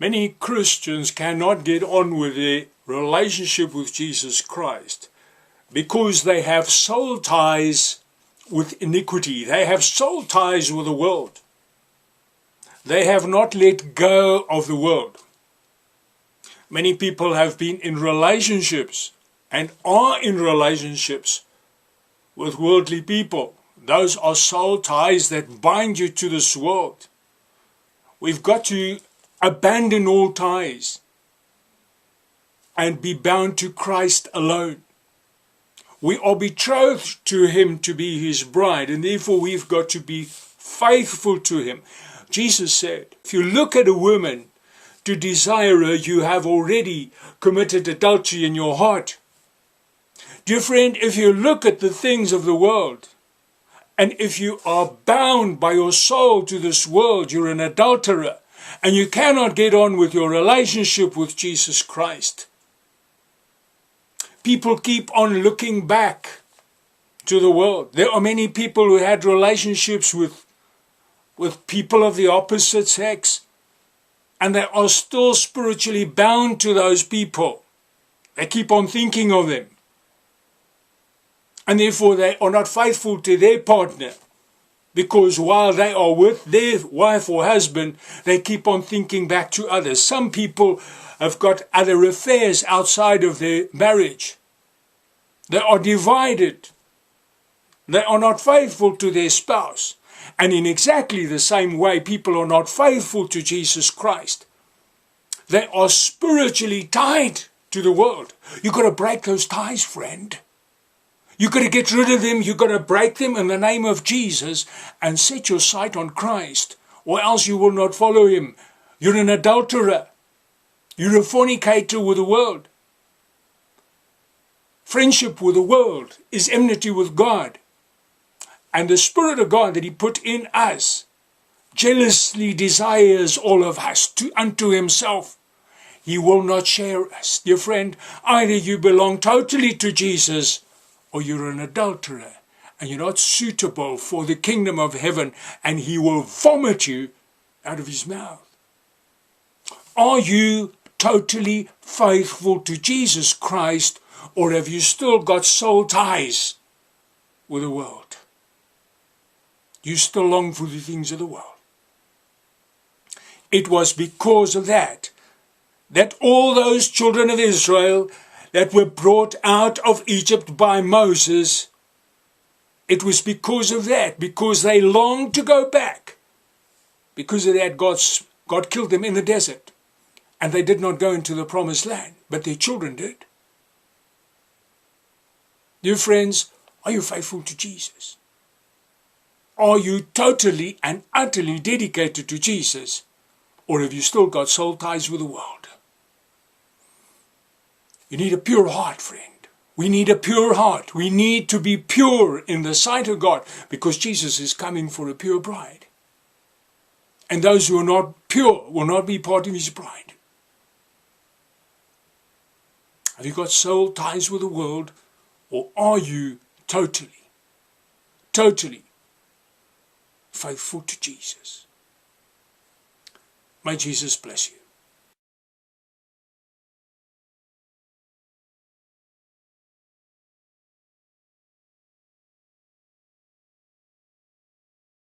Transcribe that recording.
Many Christians cannot get on with their relationship with Jesus Christ because they have soul ties with iniquity. They have soul ties with the world. They have not let go of the world. Many people have been in relationships and are in relationships with worldly people. Those are soul ties that bind you to this world. We've got to abandon all ties and be bound to Christ alone. We are betrothed to Him to be His bride, and therefore we've got to be faithful to Him. Jesus said, if you look at a woman to desire her, you have already committed adultery in your heart. Dear friend, if you look at the things of the world, and if you are bound by your soul to this world, you're an adulterer, and you cannot get on with your relationship with Jesus Christ. People keep on looking back to the world. There are many people who had relationships with, with people of the opposite sex, and they are still spiritually bound to those people. They keep on thinking of them. And therefore, they are not faithful to their partner. Because while they are with their wife or husband, they keep on thinking back to others. Some people have got other affairs outside of their marriage. They are divided. They are not faithful to their spouse. And in exactly the same way, people are not faithful to Jesus Christ. They are spiritually tied to the world. You've got to break those ties, friend. You've got to get rid of them. You've got to break them in the name of Jesus and set your sight on Christ, or else you will not follow him. You're an adulterer. You're a fornicator with the world. Friendship with the world is enmity with God. And the Spirit of God that He put in us jealously desires all of us to, unto Himself. He will not share us. Dear friend, either you belong totally to Jesus or you're an adulterer and you're not suitable for the kingdom of heaven and he will vomit you out of his mouth. Are you totally faithful to Jesus Christ or have you still got soul ties with the world? You still long for the things of the world. It was because of that that all those children of Israel that were brought out of Egypt by Moses, it was because of that, because they longed to go back. Because of that, God's, God killed them in the desert. And they did not go into the promised land, but their children did. Dear friends, are you faithful to Jesus? Are you totally and utterly dedicated to Jesus? Or have you still got soul ties with the world? You need a pure heart, friend. We need a pure heart. We need to be pure in the sight of God because Jesus is coming for a pure bride. And those who are not pure will not be part of his bride. Have you got soul ties with the world or are you totally, totally faithful to Jesus? May Jesus bless you.